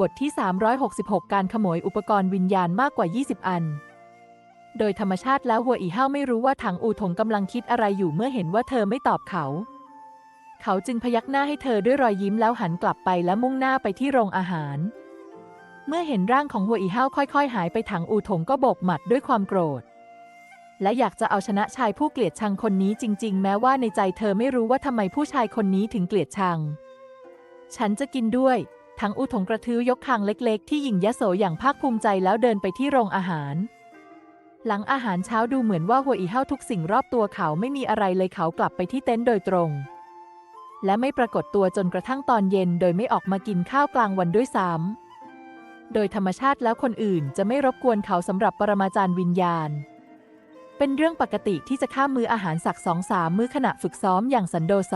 บทที่ 366 การขโมยอุปกรณ์วิญญาณมากกว่า 20 อัน โดยธรรมชาติแล้วหัวอีเห้าไม่รู้ว่าถังอูถงกำลังคิดอะไรอยู่เมื่อเห็นว่าเธอไม่ตอบเขา เขาจึงพยักหน้าให้เธอด้วยรอยยิ้มแล้วหันกลับไปและมุ่งหน้าไปที่โรงอาหาร เมื่อเห็นร่างของหัวอีเห้าค่อยๆ หายไปถังอูถงก็โบกหมัดด้วยความโกรธ และอยากจะเอาชนะชายผู้เกลียดชังคนนี้จริง ๆ แม้ว่าในใจเธอไม่รู้ว่าทำไมผู้ชายคนนี้ถึงเกลียดชัง ฉันจะกินด้วย ทั้งอุทงกระทือยกคางเล็กๆ ที่หยิ่งยะโสอย่างภาคภูมิใจแล้วเดินไปที่โรงอาหาร หลังอาหารเช้าดูเหมือนว่าหัวอีเห้าทุกสิ่งรอบตัวเขาไม่มีอะไรเลยเขากลับไปที่เต็นท์โดยตรง และไม่ปรากฏตัวจนกระทั่งตอนเย็นโดยไม่ออกมากินข้าวกลางวันด้วยซ้ำโดยธรรมชาติแล้วคนอื่นจะไม่รบกวนเขาสำหรับปรมาจารย์วิญญาณ เป็นเรื่องปกติที่จะข้ามมืออาหารสักสองสามมื้อขณะฝึกซ้อมอย่างสันโดษ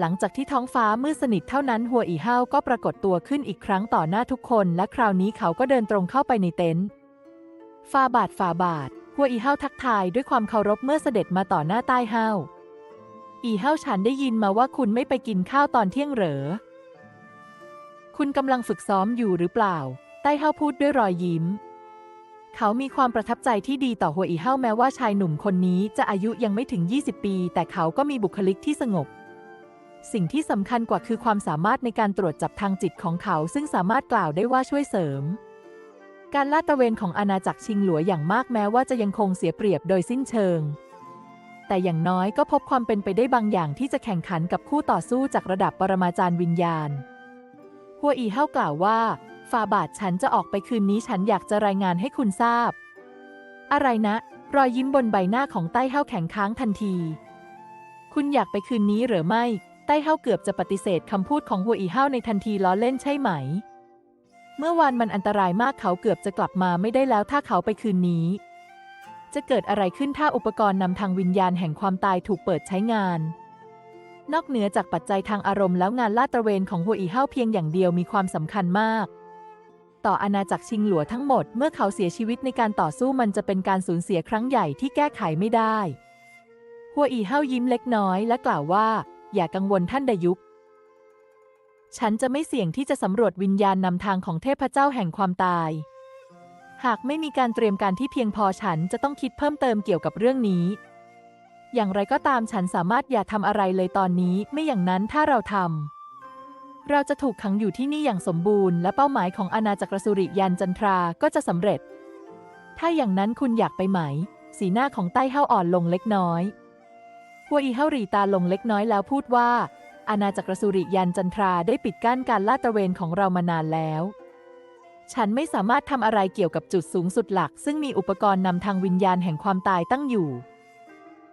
หลังจากที่ท้องฟ้ามืดสนิทเท่านั้นหัวอีเห้าก็ปรากฏตัวขึ้นอีกครั้งต่อหน้าทุกคน และคราวนี้เขาก็เดินตรงเข้าไปในเต็นท์ฟาบาทฟาบาทหัวอีเห้าทักทายด้วยความเคารพเมื่อเสด็จมาต่อหน้าใต้เห้าอีเห้าฉันได้ยินมาว่าคุณไม่ไปกินข้าวตอนเที่ยงเหรอ คุณกำลังฝึกซ้อมอยู่หรือเปล่า ใต้เห้าพูดด้วยรอยยิ้ม เขามีความประทับใจที่ดีต่อหัวอีเห้าแม้ว่าชายหนุ่มคนนี้จะอายุยังไม่ถึง 20 ปี แต่เขาก็มีบุคลิกที่สงบ สิ่งที่สำคัญกว่าคือความสามารถในการตรวจจับทางจิตของเขา ซึ่งสามารถกล่าวได้ว่าช่วยเสริม การลาดตระเวนของอาณาจักรชิงหลัวอย่างมากแม้ว่าจะยังคงเสียเปรียบโดยสิ้นเชิง แต่อย่างน้อยก็พบความเป็นไปได้บางอย่างที่จะแข่งขันกับคู่ต่อสู้จากระดับปรมาจารย์วิญญาณหัวอีเห้ากล่าวว่าฟาบาทฉันจะออกไปคืนนี้ฉันอยากจะรายงานให้คุณทราบ อะไรนะ รอยยิ้มบนใบหน้าของใต้เห้าแข็งค้างทันที คุณอยากไปคืนนี้หรือไม่ ใต้เห้าเกือบจะปฏิเสธคำพูดของหัวอีเห้าในทันทีล้อเล่นใช่ไหม เมื่อวานมันอันตรายมากเขาเกือบจะกลับมาไม่ได้แล้วถ้าเขาไปคืนนี้ จะเกิดอะไรขึ้นถ้าอุปกรณ์นำทางวิญญาณแห่งความตายถูกเปิดใช้งาน นอกเหนือจากปัจจัยทางอารมณ์แล้วงานลาดตระเวนของหัวอีเห้าเพียงอย่างเดียวมีความสำคัญมากต่ออาณาจักรชิงหลัวทั้งหมด เมื่อเขาเสียชีวิตในการต่อสู้มันจะเป็นการสูญเสียครั้งใหญ่ที่แก้ไขไม่ได้ หัวอีเห้ายิ้มเล็กน้อยและกล่าวว่า อย่ากังวลท่านดยุก ฉันจะไม่เสี่ยงที่จะสำรวจวิญญาณนำทางของเทพเจ้าแห่งความตาย หากไม่มีการเตรียมการที่เพียงพอฉันจะต้องคิดเพิ่มเติมเกี่ยวกับเรื่องนี้ อย่างไรก็ตามฉันสามารถอย่าทำอะไรเลยตอนนี้ไม่อย่างนั้นถ้าเราทำเราจะถูกขังอยู่ที่นี่อย่างสมบูรณ์และเป้าหมายของอาณาจักรสุริยันจันทราก็จะสำเร็จ ถ้าอย่างนั้นคุณอยากไปไหม สีหน้าของใต้เห้าอ่อนลงเล็กน้อย หัวอีเห้ารีตาลงเล็กน้อยแล้วพูดว่า อาณาจักรสุริยันจันทราได้ปิดกั้นการลาดตระเวนของเรามานานแล้ว ฉันไม่สามารถทำอะไรเกี่ยวกับจุดสูงสุดหลัก ซึ่งมีอุปกรณ์นำทางวิญญาณแห่งความตายตั้งอยู่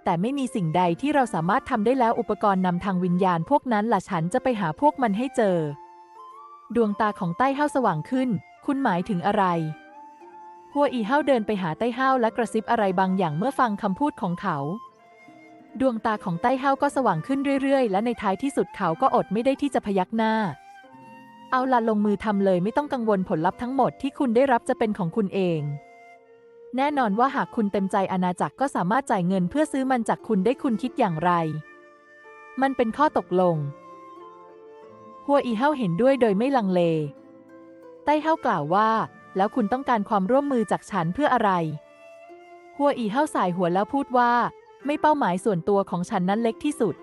แต่ไม่มีสิ่งใดที่เราสามารถทำได้แล้วอุปกรณ์นำทางวิญญาณพวกนั้นล่ะฉันจะไปหาพวกมันให้เจอ ดวงตาของใต้เห้าสว่างขึ้น คุณหมายถึงอะไรหัวอีเห้าเดินไปหาใต้เห้าและกระซิบอะไรบางอย่างเมื่อฟังคำพูดของเขา ดวงตาของใต้เห้าก็สว่างขึ้นเรื่อยๆ และในท้ายที่สุดเขาก็อดไม่ได้ที่จะพยักหน้า เอาละลงมือทำเลยไม่ต้องกังวลผลลัพธ์ทั้งหมดที่คุณได้รับจะเป็นของคุณเอง แน่นอนว่าหากคุณเต็มใจอาณาจักรก็สามารถจ่ายเงินเพื่อซื้อมันจากคุณได้คุณคิดอย่างไร มันเป็นข้อตกลง หัวอีเห้าเห็นด้วยโดยไม่ลังเลใต้เห้ากล่าวว่า แล้วคุณต้องการความร่วมมือจากฉันเพื่ออะไร หัวอีเห้าสายหัวแล้วพูดว่า ไม่เป้าหมายส่วนตัวของฉันนั้นเล็กที่สุด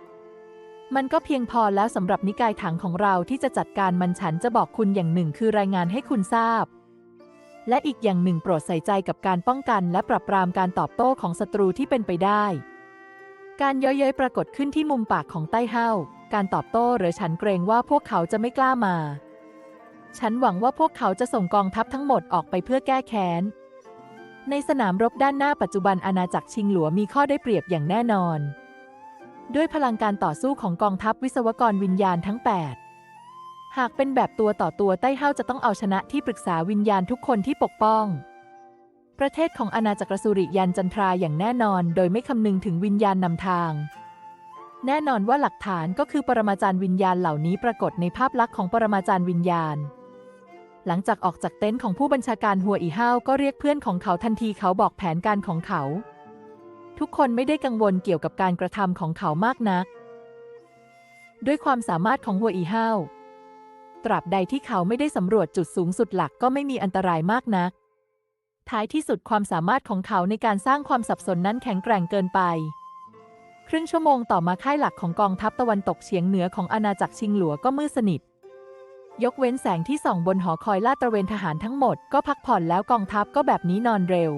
มันก็เพียงพอแล้วสำหรับนิกายถังของเราที่จะจัดการมันฉันจะบอกคุณอย่างหนึ่งคือรายงานให้คุณทราบ และอีกอย่างหนึ่งโปรดใส่ใจกับการป้องกันและปรับปรามการตอบโต้ของศัตรูที่เป็นไปได้ การเย้ยเย้ยปรากฏขึ้นที่มุมปากของใต้เห้าการตอบโต้หรือฉันเกรงว่าพวกเขาจะไม่กล้ามา ฉันหวังว่าพวกเขาจะส่งกองทัพทั้งหมดออกไปเพื่อแก้แค้น ในสนามรบด้านหน้าปัจจุบันอาณาจักรชิงหลัวมีข้อได้เปรียบอย่างแน่นอน ด้วยพลังการต่อสู้ของกองทัพวิศวกรวิญญาณทั้ง 8 หากเป็นแบบตัวต่อตัวใต้เห้าจะต้องเอาชนะที่ปรึกษาวิญญาณทุกคนที่ปกป้อง ประเทศของอาณาจักรสุริยันจันทราอย่างแน่นอน โดยไม่คำนึงถึงวิญญาณนำทาง แน่นอนว่าหลักฐานก็คือปรมาจารย์วิญญาณเหล่านี้ปรากฏในภาพลักษณ์ของปรมาจารย์วิญญาณ หลังจากออกจากเต็นท์ของผู้บัญชาการหัวอีห้าวก็เรียกเพื่อนของเขาทันทีเขาบอกแผนการของเขา ทุกคนไม่ได้กังวลเกี่ยวกับการกระทำของเขามากนัก ด้วยความสามารถของหัวอีห้าวตราบใดที่เขาไม่ได้สำรวจจุดสูงสุดหลักก็ไม่มีอันตรายมากนัก ท้ายที่สุดความสามารถของเขาในการสร้างความสับสนนั้นแข็งแกร่งเกินไป ครึ่งชั่วโมงต่อมาค่ายหลักของกองทัพตะวันตกเฉียงเหนือของอาณาจักรชิงหลัวก็มืดสนิท ยกเว้นแสงที่ส่องบนหอคอยลาดตระเวนทหารทั้งหมดก็พักผ่อนแล้วกองทัพก็แบบนี้นอนเร็ว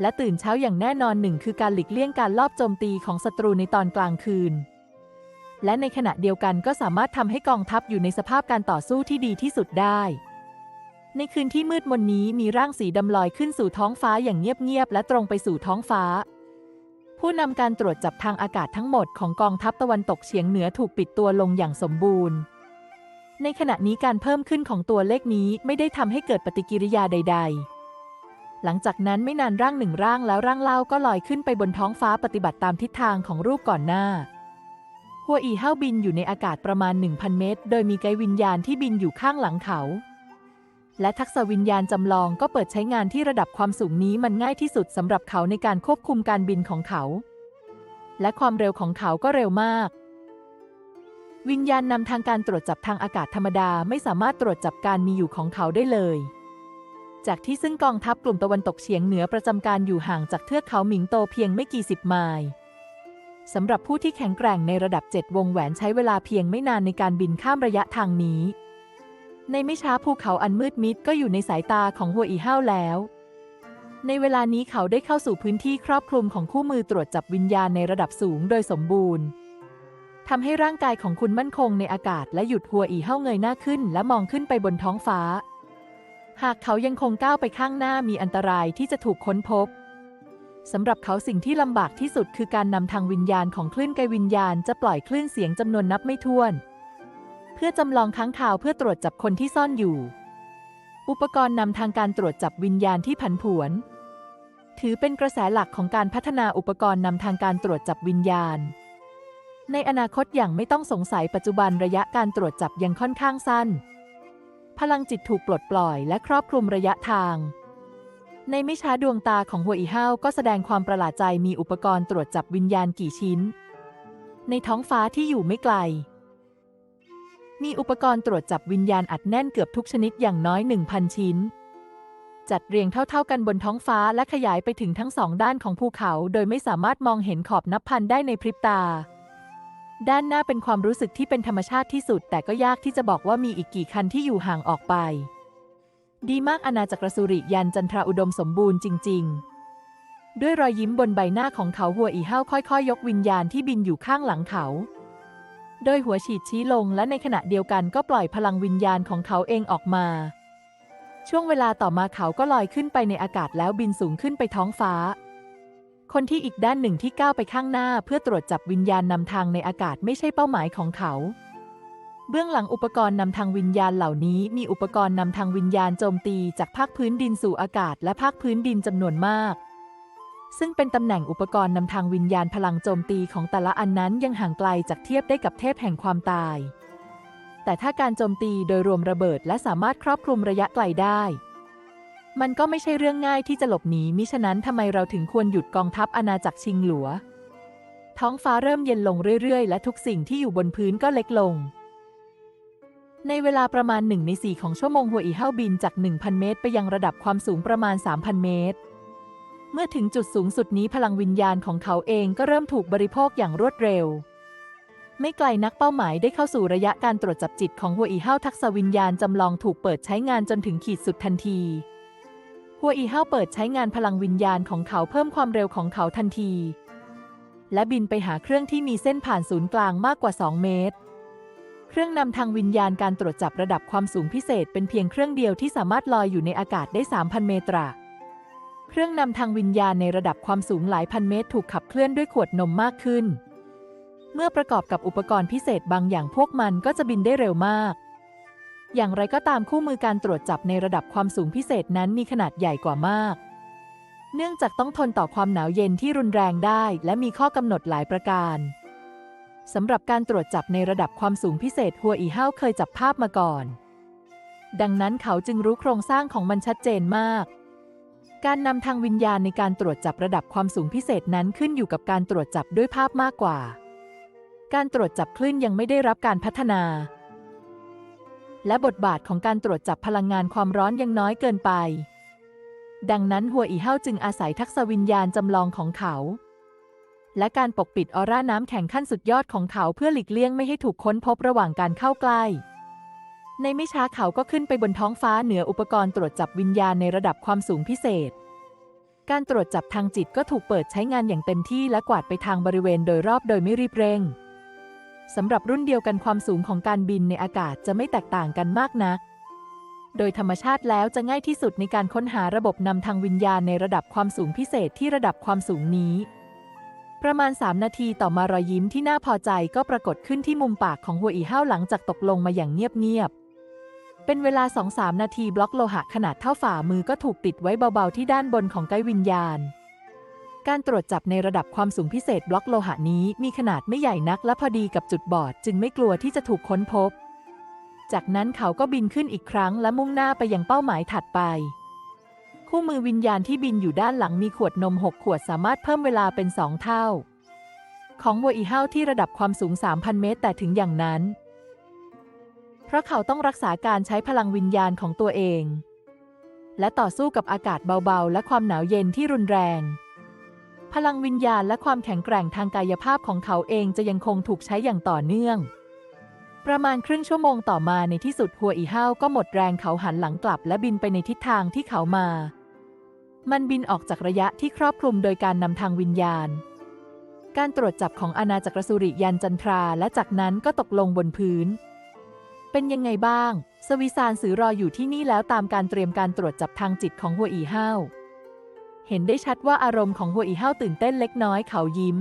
และตื่นเช้าอย่างแน่นอนหนึ่งคือการหลีกเลี่ยงการลอบโจมตีของศัตรูในตอนกลางคืน และในขณะเดียวกันก็สามารถทำให้กองทัพอยู่ในสภาพการต่อสู้ที่ดีที่สุดได้ ในคืนที่มืดมนนี้มีร่างสีดำลอยขึ้นสู่ท้องฟ้าอย่างเงียบๆและตรงไปสู่ท้องฟ้าผู้นำการตรวจจับทางอากาศทั้งหมดของกองทัพตะวันตกเฉียงเหนือถูกปิดตัวลงอย่างสมบูรณ์ ในขณะนี้การเพิ่มขึ้นของตัวเลขนี้ไม่ได้ทำให้เกิดปฏิกิริยาใด ๆ หลังจากนั้นไม่นานร่างหนึ่งร่างแล้วร่างเล่าก็ลอยขึ้นไปบนท้องฟ้าปฏิบัติตามทิศทางของรูปก่อนหน้า หัวอีเฮ้าบินอยู่ในอากาศประมาณ 1,000 เมตร โดยมีไกวิญญาณที่บินอยู่ข้างหลังเขา และทักษะวิญญาณจำลองก็เปิดใช้งานที่ระดับความสูงนี้มันง่ายที่สุดสำหรับเขาในการควบคุมการบินของเขา และความเร็วของเขาก็เร็วมาก วิญญาณนำทางการตรวจจับทางอากาศธรรมดาไม่สามารถตรวจจับการมีอยู่ของเขาได้เลย จากที่ซึ่งกองทัพกลุ่มตะวันตกเฉียงเหนือประจำการอยู่ห่างจากเทือกเขาหมิงโตเพียงไม่กี่สิบไมล์สำหรับผู้ที่แข็งแกร่งในระดับ 7 วงแหวนใช้เวลาเพียงไม่นานในการบินข้ามระยะทางนี้ ในไม่ช้าภูเขาอันมืดมิดก็อยู่ในสายตาของหัวอีเฮ้าแล้ว ในเวลานี้เขาได้เข้าสู่พื้นที่ครอบคลุมของคู่มือตรวจจับวิญญาณในระดับสูงโดยสมบูรณ์ ทำให้ร่างกายของคุณมั่นคงในอากาศและหยุดหัวอีเฮ้าเงยหน้าขึ้น และมองขึ้นไปบนท้องฟ้า หากเขายังคงก้าวไปข้างหน้ามีอันตรายที่จะถูกค้นพบสำหรับเขาสิ่งที่ลำบากที่สุดคือการนำทางวิญญาณของคลื่นไกวิญญาณจะปล่อยคลื่นเสียงจำนวนนับไม่ถ้วน เพื่อจำลองค้างคาวเพื่อตรวจจับคนที่ซ่อนอยู่ อุปกรณ์นำทางการตรวจจับวิญญาณที่ผันผวน ถือเป็นกระแสหลักของการพัฒนาอุปกรณ์นำทางการตรวจจับวิญญาณ ในอนาคตอย่างไม่ต้องสงสัยปัจจุบันระยะการตรวจจับยังค่อนข้างสั้น พลังจิตถูกปลดปล่อยและครอบคลุมระยะทาง ในไม่ช้าดวงตาของหัวอีเฮาก็แสดงความประหลาดใจมีอุปกรณ์ตรวจจับวิญญาณกี่ชิ้น ในท้องฟ้าที่อยู่ไม่ไกล มีอุปกรณ์ตรวจจับวิญญาณอัดแน่นเกือบทุกชนิดอย่างน้อย1,000ชิ้นจัดเรียงเท่า ๆ กันบนท้องฟ้าและขยายไปถึงทั้งสองด้านของภูเขา โดยไม่สามารถมองเห็นขอบนับพันได้ในพริบตา ด้านหน้าเป็นความรู้สึกที่เป็นธรรมชาติที่สุด แต่ก็ยากที่จะบอกว่ามีอีกกี่คันที่อยู่ห่างออกไป ดีมากอาณาจักรสุริยันจันทราอุดมสมบูรณ์จริง ๆ ด้วยรอยยิ้มบนใบหน้าของเขาหัวอีเห้าค่อยๆ ยกวิญญาณที่บินอยู่ข้างหลังเขา โดยหัวฉีดชี้ลงและในขณะเดียวกันก็ปล่อยพลังวิญญาณของเขาเองออกมา ช่วงเวลาต่อมาเขาก็ลอยขึ้นไปในอากาศแล้วบินสูงขึ้นไปท้องฟ้า คนที่อีกด้านหนึ่งที่ก้าวไปข้างหน้าเพื่อตรวจจับวิญญาณนำทางในอากาศไม่ใช่เป้าหมายของเขา เบื้องหลังอุปกรณ์นำทางวิญญาณเหล่านี้มีอุปกรณ์นำทางวิญญาณโจมตีจากภาคพื้นดินสู่อากาศและภาคพื้นดินจำนวนมาก ซึ่งเป็นตำแหน่งอุปกรณ์นำทางวิญญาณพลังโจมตีของแต่ละอันนั้นยังห่างไกลจากเทียบได้กับเทพแห่งความตาย แต่ถ้าการโจมตีโดยรวมระเบิดและสามารถครอบคลุมระยะไกลได้ มันก็ไม่ใช่เรื่องง่ายที่จะหลบหนีมิฉะนั้นทำไมเราถึงควรหยุดกองทัพอาณาจักรชิงหลัว ท้องฟ้าเริ่มเย็นลงเรื่อยๆ และทุกสิ่งที่อยู่บนพื้นก็เล็กลง ในเวลาประมาณหนึ่งในสี่ของชั่วโมงหัวอีเฮาบินจาก 1,000 เมตร ไปยังระดับความสูงประมาณ 3,000 เมตร เมื่อถึงจุดสูงสุดนี้พลังวิญญาณของเขาเองก็เริ่มถูกบริโภคอย่างรวดเร็วไม่ไกลนักเป้าหมายได้เข้าสู่ระยะการตรวจจับจิตของหัวอีเฮาทักษะวิญญาณจำลองถูกเปิดใช้งานจนถึงขีดสุดทันที หัวอีเฮ้าเปิดใช้งานพลังวิญญาณของเขาเพิ่มความเร็วของเขาทันที และบินไปหาเครื่องที่มีเส้นผ่านศูนย์กลางมากกว่า 2 เมตร เครื่องนำทางวิญญาณการตรวจจับระดับความสูงพิเศษเป็นเพียงเครื่องเดียวที่สามารถลอยอยู่ในอากาศได้ 3,000 เมตรเครื่องนำทางวิญญาณในระดับความสูงหลายพันเมตร ถูกขับเคลื่อนด้วยขวดนมมากขึ้น เมื่อประกอบกับอุปกรณ์พิเศษบางอย่างพวกมันก็จะบินได้เร็วมาก อย่างไรก็ตามคู่มือการตรวจจับในระดับความสูงพิเศษนั้นมีขนาดใหญ่กว่ามาก เนื่องจากต้องทนต่อความหนาวเย็นที่รุนแรงได้ และมีข้อกำหนดหลายประการสำหรับการตรวจจับในระดับความสูงพิเศษหัวอีเฮ้าเคยจับภาพมาก่อน ดังนั้นเขาจึงรู้โครงสร้างของมันชัดเจนมาก การนำทางวิญญาณในการตรวจจับระดับความสูงพิเศษนั้นขึ้นอยู่กับการตรวจจับด้วยภาพมากกว่า การตรวจจับคลื่นยังไม่ได้รับการพัฒนา และบทบาทของการตรวจจับพลังงานความร้อนยังน้อยเกินไป ดังนั้นหัวอีเฮาจึงอาศัยทักษะวิญญาณจำลองของเขา และการปกปิดออร่าน้ำแข็งขั้นสุดยอดของเขาเพื่อหลีกเลี่ยงไม่ให้ถูกค้นพบระหว่างการเข้าใกล้ ในไม่ช้าเขาก็ขึ้นไปบนท้องฟ้าเหนืออุปกรณ์ตรวจจับวิญญาณในระดับความสูงพิเศษ การตรวจจับทางจิตก็ถูกเปิดใช้งานอย่างเต็มที่และกวาดไปทางบริเวณโดยรอบโดยไม่รีบเร่ง สำหรับรุ่นเดียวกันความสูงของการบินในอากาศจะไม่แตกต่างกันมากนัก โดยธรรมชาติแล้วจะง่ายที่สุดในการค้นหาระบบนำทางวิญญาณในระดับความสูงพิเศษที่ระดับความสูงนี้ ประมาณ 3 นาทีต่อมารอยยิ้มที่น่าพอใจก็ปรากฏขึ้นที่มุมปากของหัวอีห้าหลังจากตกลงมาอย่างเงียบๆ เป็นเวลา 2-3 นาทีบล็อกโลหะขนาดเท่าฝ่ามือก็ถูกติดไว้เบาๆที่ด้านบนของไกด์วิญญาณ การตรวจจับในระดับความสูงพิเศษบล็อกโลหะนี้มีขนาดไม่ใหญ่นักและพอดีกับจุดบอด จึงไม่กลัวที่จะถูกค้นพบ จากนั้นเขาก็บินขึ้นอีกครั้งและมุ่งหน้าไปยังเป้าหมายถัดไป คู่มือวิญญาณที่บินอยู่ด้านหลังมีขวดนม 6 ขวดสามารถเพิ่มเวลาเป็น 2 เท่า ของวัวอีเฮาที่ระดับความสูง 3,000 เมตร แต่ถึงอย่างนั้น เพราะเขาต้องรักษาการใช้พลังวิญญาณของตัวเอง และต่อสู้กับอากาศเบาๆ และความหนาวเย็นที่รุนแรง พลังวิญญาณและความแข็งแกร่งทางกายภาพของเขาเองจะยังคงถูกใช้อย่างต่อเนื่อง ประมาณครึ่งชั่วโมงต่อมาในที่สุดหัวอีเฮาวก็หมดแรงเขาหันหลังกลับและบินไปในทิศทางที่เขามา มันบินออกจากระยะที่ครอบคลุมโดยการนำทางวิญญาณ การตรวจจับของอาณาจักรสุริยันจันทราและจากนั้นก็ตกลงบนพื้น เป็นยังไงบ้าง สวิสานสือรออยู่ที่นี่แล้วตามการเตรียมการตรวจจับทางจิตของหัวอีเฮาว เห็นได้ชัดว่าอารมณ์ของหัวอีเฮาตื่นเต้นเล็กน้อยเขายิ้ม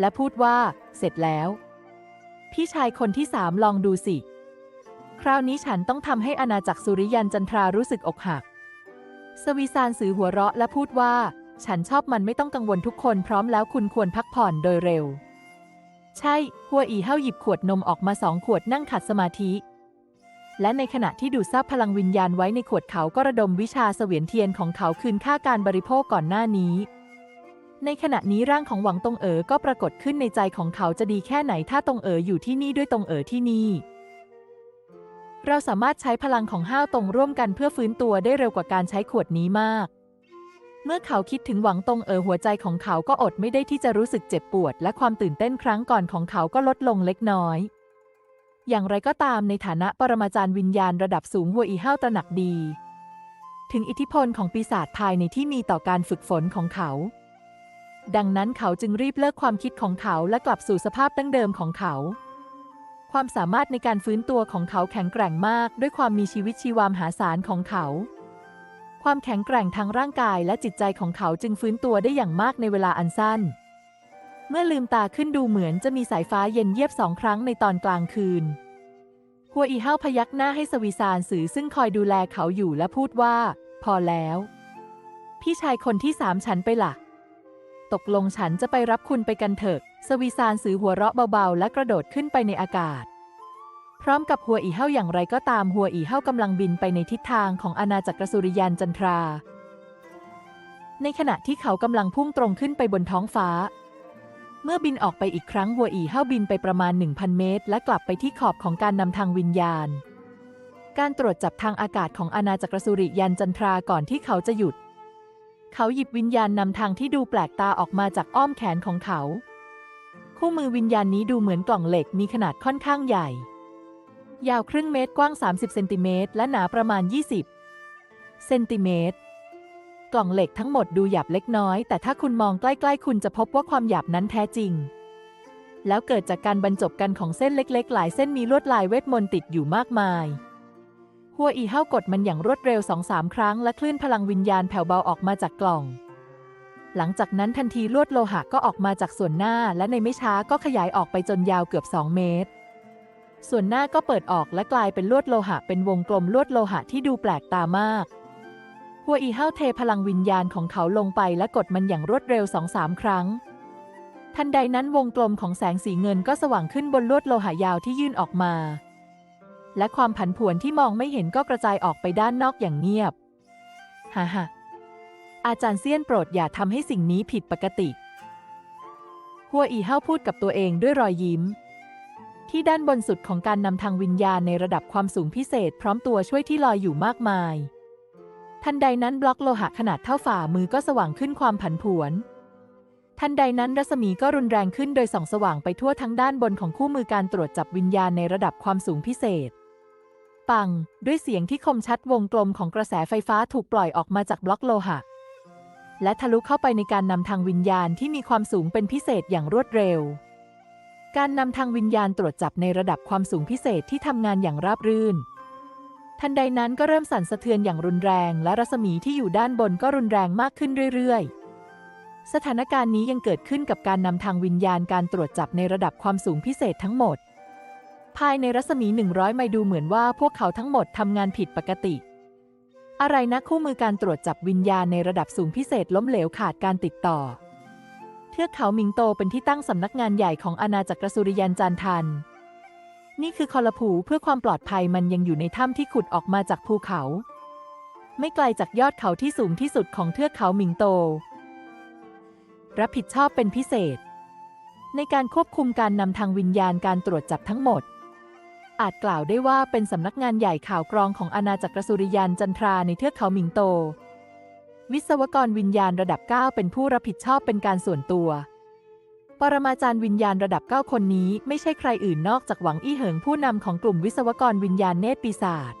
และพูดว่า เสร็จแล้ว พี่ชายคนที่สามลองดูสิ คราวนี้ฉันต้องทำให้อาณาจักรสุริยันจันทรารู้สึกอกหัก สวีซานสือหัวเราะและพูดว่า ฉันชอบมันไม่ต้องกังวลทุกคนพร้อมแล้วคุณควรพักผ่อนโดยเร็ว ใช่ หัวอีเฮาหยิบขวดนมออกมาสองขวดนั่งขัดสมาธิ และในขณะที่ดูดซับพลังวิญญาณไว้ในขวดเขาก็ระดมวิชาเสวียนเทียนของเขาคืนค่าการบริโภคก่อนหน้านี้ ในขณะนี้ร่างของหวังตงเอ๋อก็ปรากฏขึ้นในใจของเขาจะดีแค่ไหนถ้าตงเอ๋ออยู่ที่นี่ด้วยตงเอ๋อที่นี่ เราสามารถใช้พลังของห้าวตงร่วมกันเพื่อฟื้นตัวได้เร็วกว่าการใช้ขวดนี้มากเมื่อเขาคิดถึงหวังตงเอ๋อหัวใจของเขาก็อดไม่ได้ที่จะรู้สึกเจ็บปวด และความตื่นเต้นครั้งก่อนของเขาก็ลดลงเล็กน้อย อย่างไรก็ตามในฐานะปรมาจารย์วิญญาณระดับสูงหัวอีห้าวตระหนักดี ถึงอิทธิพลของปีศาจภายในที่มีต่อการฝึกฝนของเขา ดังนั้นเขาจึงรีบเลิกความคิดของเขาและกลับสู่สภาพตั้งเดิมของเขา ความสามารถในการฟื้นตัวของเขาแข็งแกร่งมากด้วยความมีชีวิตชีวามหาศาลของเขา ความแข็งแกร่งทางร่างกายและจิตใจของเขาจึงฟื้นตัวได้อย่างมากในเวลาอันสั้น เมื่อลืมตาขึ้นดูเหมือนจะมีสายฟ้าเย็นเยียบสองครั้งในตอนกลางคืน หัวอีเฮาพยักหน้าให้สวีซานสือซึ่งคอยดูแลเขาอยู่และพูดว่า พอแล้ว พี่ชายคนที่สามฉันไปละ่ะ ตกลงฉันจะไปรับคุณไปกันเถอะ สวีซานสือหัวเราะเบาๆ และกระโดดขึ้นไปในอากาศ พร้อมกับหัวอีเฮาอย่างไรก็ตามหัวอีเฮากำลังบินไปในทิศทางของอาณาจักรสุริยันจันทรา ในขณะที่เขากำลังพุ่งตรงขึ้นไปบนท้องฟ้า เมื่อบินออกไปอีกครั้งหัวอีเฮาบินไปประมาณ 1,000 เมตร และกลับไปที่ขอบของการนำทางวิญญาณ การตรวจจับทางอากาศของอาณาจักรสุริยันจันทราก่อนที่เขาจะหยุด เขาหยิบวิญญาณนำทางที่ดูแปลกตาออกมาจากอ้อมแขนของเขา คู่มือวิญญาณนี้ดูเหมือนกล่องเหล็กมีขนาดค่อนข้างใหญ่ ยาวครึ่งเมตรกว้าง 30 เซนติเมตรและหนาประมาณ 20 เซนติเมตร กล่องเหล็กทั้งหมดดูหยาบเล็กน้อย แต่ถ้าคุณมองใกล้ๆ คุณจะพบว่าความหยาบนั้นแท้จริง แล้วเกิดจากการบรรจบกันของเส้นเล็กๆ หลายเส้นมีลวดลายเวทมนต์ติดอยู่มากมาย หัวอีเฮากดมันอย่างรวดเร็วสองสามครั้ง และคลื่นพลังวิญญาณแผ่วเบาออกมาจากกล่อง หลังจากนั้นทันทีลวดโลหะก็ออกมาจากส่วนหน้า และในไม่ช้าก็ขยายออกไปจนยาวเกือบ 2 เมตร ส่วนหน้าก็เปิดออกและกลายเป็นลวดโลหะเป็นวงกลมลวดโลหะที่ดูแปลกตามาก หัวอีเฮาเทพลังวิญญาณของเขาลงไปและกดมันอย่างรวดเร็วสองสามครั้ง ทันใดนั้นวงกลมของแสงสีเงินก็สว่างขึ้นบนลวดโลหะยาวที่ยื่นออกมา และความผันผวนที่มองไม่เห็นก็กระจายออกไปด้านนอกอย่างเงียบฮ่าฮ่าอาจารย์เซียนโปรดอย่าทำให้สิ่งนี้ผิดปกติหัวอีเฮาพูดกับตัวเองด้วยรอยยิ้ม ที่ด้านบนสุดของการนำทางวิญญาณในระดับความสูงพิเศษ พร้อมตัวช่วยที่ลอยอยู่มากมาย ทันใดนั้นบล็อกโลหะขนาดเท่าฝ่ามือก็สว่างขึ้นความผันผวน ทันใดนั้นรัศมีก็รุนแรงขึ้นโดยส่องสว่างไปทั่วทั้งด้านบนของคู่มือการตรวจจับวิญญาณในระดับความสูงพิเศษ ปัง ด้วยเสียงที่คมชัดวงกลมของกระแสไฟฟ้าถูกปล่อยออกมาจากบล็อกโลหะ และทะลุเข้าไปในการนำทางวิญญาณที่มีความสูงเป็นพิเศษอย่างรวดเร็วการนำทางวิญญาณตรวจจับในระดับความสูงพิเศษที่ทำงานอย่างราบรื่น ทันใดนั้นก็เริ่มสั่นสะเทือนอย่างรุนแรง และรัศมีที่อยู่ด้านบนก็รุนแรงมากขึ้นเรื่อยๆ สถานการณ์นี้ยังเกิดขึ้นกับการนำทางวิญญาณการตรวจจับในระดับความสูงพิเศษทั้งหมด ภายในรัศมี 100 ไมล์ดูเหมือนว่าพวกเขาทั้งหมดทำงานผิดปกติ อะไรนะคู่มือการตรวจจับวิญญาณในระดับสูงพิเศษล้มเหลวขาดการติดต่อ เทือกเขามิงโตเป็นที่ตั้งสำนักงานใหญ่ของอาณาจักรสุริยันจานทัน นี่คือคอลผูเพื่อความปลอดภัยมันยังอยู่ในถ้ำที่ขุดออกมาจากภูเขา ไม่ไกลจากยอดเขาที่สูงที่สุดของเทือกเขาหมิงโต รับผิดชอบเป็นพิเศษ ในการควบคุมการนำทางวิญญาณการตรวจจับทั้งหมด อาจกล่าวได้ว่าเป็นสำนักงานใหญ่ข่าวกรองของอาณาจักรสุริยันจันทราในเทือกเขาหมิงโต วิศวกรวิญญาณระดับ 9 เป็นผู้รับผิดชอบเป็นการส่วนตัว ปรมาจารย์วิญญาณระดับ 9 คนนี้ไม่ใช่ใครอื่นนอกจากหวังอี้เหิงผู้นำของกลุ่มวิศวกรวิญญาณเนตรปีศาจ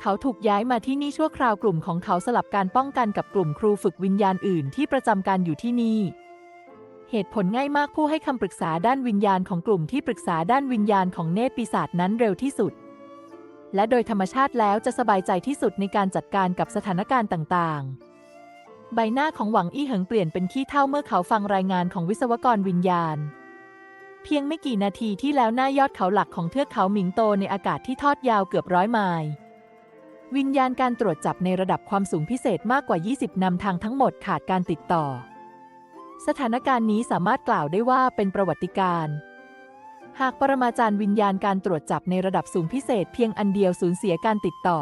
เขาถูกย้ายมาที่นี่ชั่วคราวกลุ่มของเขาสลับการป้องกันกับกลุ่มครูฝึกวิญญาณอื่นที่ประจำการอยู่ที่นี่ เหตุผลง่ายมากผู้ให้คำปรึกษาด้านวิญญาณของกลุ่มที่ปรึกษาด้านวิญญาณของเนตรปีศาจนั้นเร็วที่สุด และโดยธรรมชาติแล้วจะสบายใจที่สุดในการจัดการกับสถานการณ์ต่างๆ ใบหน้าของหวังอี้เหิงเปลี่ยนเป็นขี้เท่าเมื่อเขาฟังรายงานของวิศวกรวิญญาณ เพียงไม่กี่นาทีที่แล้วหน้ายอดเขาหลักของเทือกเขาหมิงโตในอากาศที่ทอดยาวเกือบร้อยไมล์วิญญาณการตรวจจับในระดับความสูงพิเศษมากกว่า 20 นำทางทั้งหมดขาดการติดต่อ สถานการณ์นี้สามารถกล่าวได้ว่าเป็นประวัติการณ์หากปรมาจารย์วิญญาณการตรวจจับในระดับสูงพิเศษเพียงอันเดียวสูญเสียการติดต่อ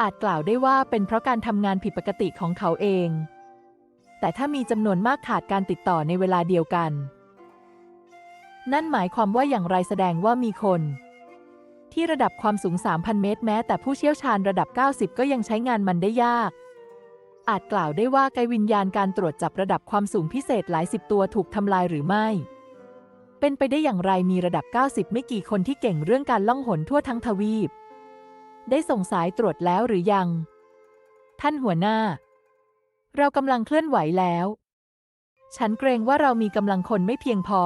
อาจกล่าวได้ว่าเป็นเพราะการทำงานผิดปกติของเขาเอง แต่ถ้ามีจำนวนมากขาดการติดต่อในเวลาเดียวกัน นั่นหมายความว่าอย่างไรแสดงว่ามีคน ที่ระดับความสูง 3,000 เมตรแม้ แต่ผู้เชี่ยวชาญระดับ 90 ก็ยังใช้งานมันได้ยาก อาจกล่าวได้ว่าไกวิญญาณการตรวจจับระดับความสูงพิเศษหลายสิบตัวถูกทำลายหรือไม่ เป็นไปได้อย่างไรมีระดับ 90 ไม่กี่คนที่เก่งเรื่องการล่องหนทั่วทั้งทวีป ได้ส่งสายตรวจแล้วหรือยัง ท่านหัวหน้า เรากำลังเคลื่อนไหวแล้ว ฉันเกรงว่าเรามีกำลังคนไม่เพียงพอ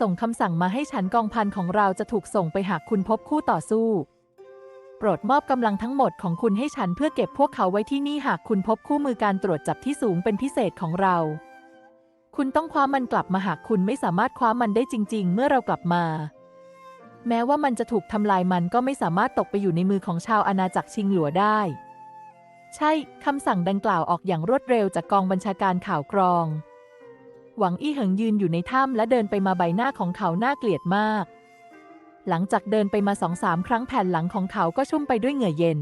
ส่งคำสั่งมาให้ฉันกองพันของเราจะถูกส่งไปหากคุณพบคู่ต่อสู้ โปรดมอบกำลังทั้งหมดของคุณให้ฉันเพื่อเก็บพวกเขาไว้ที่นี่หากคุณพบคู่มือการตรวจจับที่สูงเป็นพิเศษของเรา คุณต้องคว้ามันกลับมาหากคุณไม่สามารถคว้ามันได้จริง ๆ เมื่อเรากลับมา แม้ว่ามันจะถูกทำลายมันก็ไม่สามารถตกไปอยู่ในมือของชาวอาณาจักรชิงหลัวได้ ใช่ คำสั่งดังกล่าวออกอย่างรวดเร็วจากกองบัญชาการข่าวกรอง หวังอี้เหิงยืนอยู่ในถ้ำและเดินไปมาใบหน้าของเขาน่าเกลียดมาก หลังจากเดินไปมาสองสามครั้งแผ่นหลังของเขาก็ชุ่มไปด้วยเหงื่อเย็น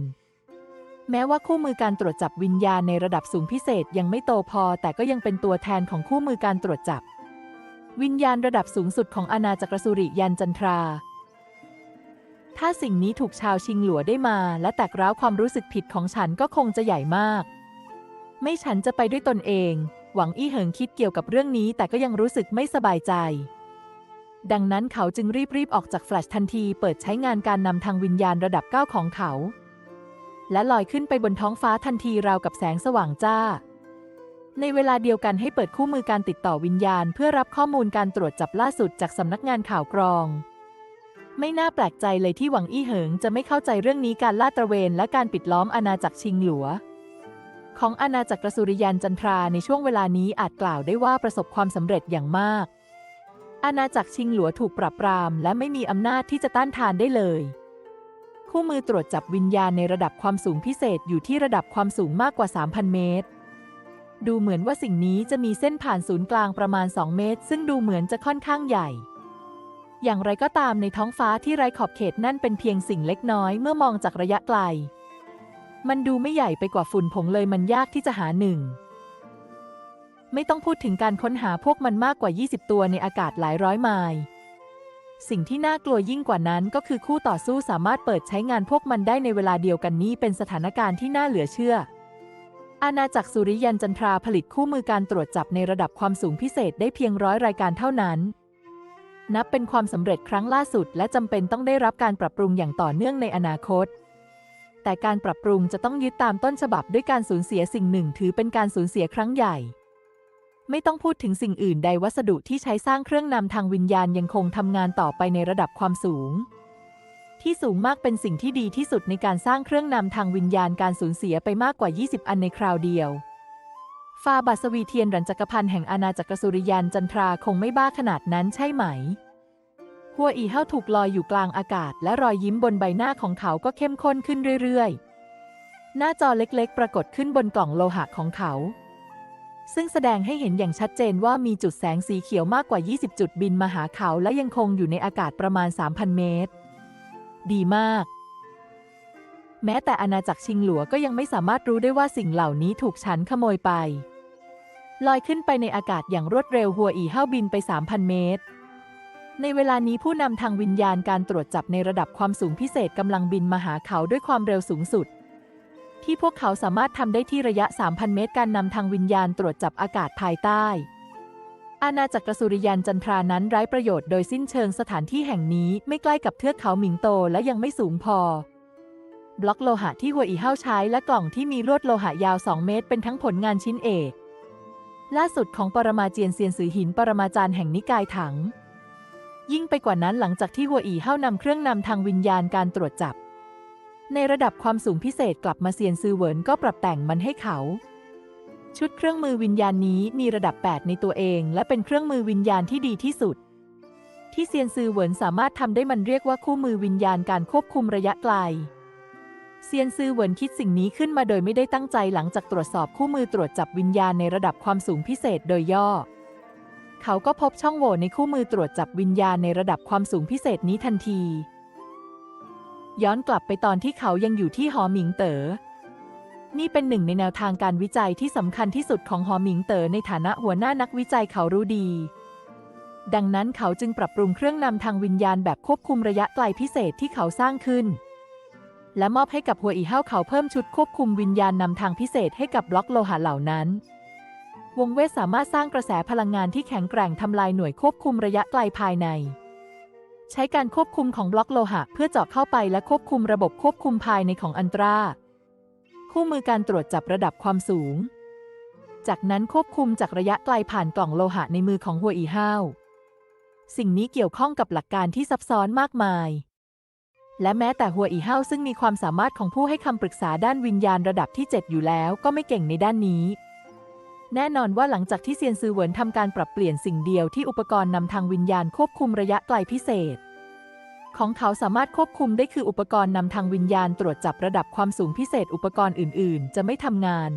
แม้ว่าคู่มือการตรวจจับวิญญาณในระดับสูงพิเศษยังไม่โตพอ แต่ก็ยังเป็นตัวแทนของคู่มือการตรวจจับ วิญญาณระดับสูงสุดของอาณาจักรสุริยันจันทรา ถ้าสิ่งนี้ถูกชาวชิงหลัวได้มา และแตกร้าวความรู้สึกผิดของฉันก็คงจะใหญ่มาก ไม่ฉันจะไปด้วยตนเอง หวังอี้เหิงคิดเกี่ยวกับเรื่องนี้แต่ก็ยังรู้สึกไม่สบายใจ ดังนั้นเขาจึงรีบๆออกจากแฟลชทันทีเปิดใช้งานการนำทางวิญญาณระดับ 9 ของเขา และลอยขึ้นไปบนท้องฟ้าทันทีราวกับแสงสว่างจ้า ในเวลาเดียวกันให้เปิดคู่มือการติดต่อวิญญาณ เพื่อรับข้อมูลการตรวจจับล่าสุดจากสำนักงานข่าวกรอง ไม่น่าแปลกใจเลยที่หวังอี้เหิงจะไม่เข้าใจเรื่องนี้การลาดตระเวนและการปิดล้อมอาณาจักรชิงหลัว ของอาณาจักรสุริยันจันทราในช่วงเวลานี้อาจกล่าวได้ว่าประสบความสำเร็จอย่างมาก อาณาจักรชิงหลัวถูกปราบปราม และไม่มีอำนาจที่จะต้านทานได้เลย คู่มือตรวจจับวิญญาณในระดับความสูงพิเศษอยู่ที่ระดับความสูงมากกว่า 3,000 เมตร ดูเหมือนว่าสิ่งนี้จะมีเส้นผ่านศูนย์กลางประมาณ 2 เมตร ซึ่งดูเหมือนจะค่อนข้างใหญ่ อย่างไรก็ตามในท้องฟ้าที่ไร้ขอบเขตนั่นเป็นเพียงสิ่งเล็กน้อยเมื่อมองจากระยะไกล มันดูไม่ใหญ่ไปกว่าฝุ่นผงเลยมันยากที่จะหาหนึ่ง ไม่ต้องพูดถึงการค้นหาพวกมันมากกว่า 20 ตัวในอากาศหลายร้อยไมล์สิ่งที่น่ากลัวยิ่งกว่านั้นก็คือคู่ต่อสู้สามารถเปิดใช้งานพวกมันได้ในเวลาเดียวกันนี้เป็นสถานการณ์ที่น่าเหลือเชื่อ อาณาจักรสุริยันจันทราผลิตคู่มือการตรวจจับในระดับความสูงพิเศษได้เพียงร้อยรายการเท่านั้น นับเป็นความสำเร็จครั้งล่าสุด และจำเป็นต้องได้รับการปรับปรุงอย่างต่อเนื่องในอนาคต แต่การปรับปรุงจะต้องยึดตามต้นฉบับด้วยการสูญเสียสิ่งหนึ่ง ถือเป็นการสูญเสียครั้งใหญ่ ไม่ต้องพูดถึงสิ่งอื่นใดวัสดุที่ใช้สร้างเครื่องนำทางวิญญาณยังคงทำงานต่อไปในระดับความสูง ที่สูงมากเป็นสิ่งที่ดีที่สุดในการสร้างเครื่องนำทางวิญญาณการสูญเสียไปมากกว่า 20 อันในคราวเดียว ฟาบัสวีเทียนรันจักรพันธ์แห่งอาณาจักรสุริยันจันทราคงไม่บ้าขนาดนั้นใช่ไหม หัวอีเฮาถูกลอยอยู่กลางอากาศ และรอยยิ้มบนใบหน้าของเขาก็เข้มข้นขึ้นเรื่อยๆ หน้าจอเล็กๆ ปรากฏขึ้นบนกล่องโลหะของเขา ซึ่งแสดงให้เห็นอย่างชัดเจนว่ามีจุดแสงสีเขียวมากกว่า 20 จุดบินมาหาเขาและยังคงอยู่ในอากาศประมาณ 3,000 เมตร ดีมากแม้แต่อาณาจักรชิงหลัวก็ยังไม่สามารถรู้ได้ว่าสิ่งเหล่านี้ถูกฉันขโมยไป ลอยขึ้นไปในอากาศอย่างรวดเร็วหัวอีเฮาบินไป 3,000 เมตร ในเวลานี้ผู้นำทางวิญญาณการตรวจจับในระดับความสูงพิเศษกำลังบินมาหาเขาด้วยความเร็วสูงสุด ที่พวกเขาสามารถทำได้ที่ระยะ 3,000 เมตร การนำทางวิญญาณตรวจจับอากาศภายใต้ อาณาจักรสุริยันจันทรานั้นไร้ประโยชน์โดยสิ้นเชิงสถานที่แห่งนี้ไม่ใกล้กับเทือกเขาหมิงโตและยังไม่สูงพอบล็อกโลหะที่หัวอีเฮาใช้และกล่องที่มีลวดโลหะยาว 2 เมตร เป็นทั้งผลงานชิ้นเอก ล่าสุดของปรมาเจียนเซียนสือหินปรมาจารย์แห่งนิกายถัง ยิ่งไปกว่านั้นหลังจากที่หัวอีเฮานำเครื่องนำทางวิญญาณการตรวจจับ ในระดับความสูงพิเศษกลับมาเซียนซือเหวินก็ปรับแต่งมันให้เขา ชุดเครื่องมือวิญญาณนี้มีระดับ 8 ในตัวเอง และเป็นเครื่องมือวิญญาณที่ดีที่สุด ที่เซียนซือเหวินสามารถทำได้มันเรียกว่าคู่มือวิญญาณการควบคุมระยะไกล เซียนซือเหวินคิดสิ่งนี้ขึ้นมาโดยไม่ได้ตั้งใจหลังจากตรวจสอบคู่มือตรวจจับวิญญาณในระดับความสูงพิเศษโดยย่อ เขาก็พบช่องโหว่ในคู่มือตรวจจับวิญญาณในระดับความสูงพิเศษนี้ทันที ย้อนกลับไปตอนที่เขายังอยู่ที่หอหมิงเตอ๋อ นี่เป็นหนึ่งในแนวทางการวิจัยที่สำคัญที่สุดของหอหมิงเต๋อในฐานะหัวหน้านักวิจัยเขารู้ดี ดังนั้นเขาจึงปรับปรุงเครื่องนำทางวิญญาณแบบควบคุมระยะไกลพิเศษที่เขาสร้างขึ้น และมอบให้กับหัวอีเห้าเขาเพิ่มชุดควบคุมวิญญาณนำทางพิเศษให้กับบล็อกโลหะเหล่านั้น วงเวทสามารถสร้างกระแสพลังงานที่แข็งแกร่งทำลายหน่วยควบคุมระยะไกลภายใน ใช้การควบคุมของบล็อกโลหะ เพื่อเจาะเข้าไปและควบคุมระบบควบคุมภายในของอันตรา คู่มือการตรวจจับระดับความสูง จากนั้นควบคุมจากระยะไกลผ่านกล่องโลหะในมือของหัวอีห้าวสิ่งนี้เกี่ยวข้องกับหลักการที่ซับซ้อนมากมาย และแม้แต่หัวอีห้าวซึ่งมีความสามารถของผู้ให้คำปรึกษาด้านวิญญาณระดับที่ 7 อยู่แล้วก็ไม่เก่งในด้านนี้ แน่นอนว่าหลังจากที่เซียนซือเหวินทำการปรับเปลี่ยนสิ่งเดียวที่อุปกรณ์นำทางวิญญาณควบคุมระยะไกลพิเศษ ของเขาสามารถควบคุมได้คืออุปกรณ์นำทางวิญญาณตรวจจับระดับความสูงพิเศษอุปกรณ์อื่น ๆ จะไม่ทำงาน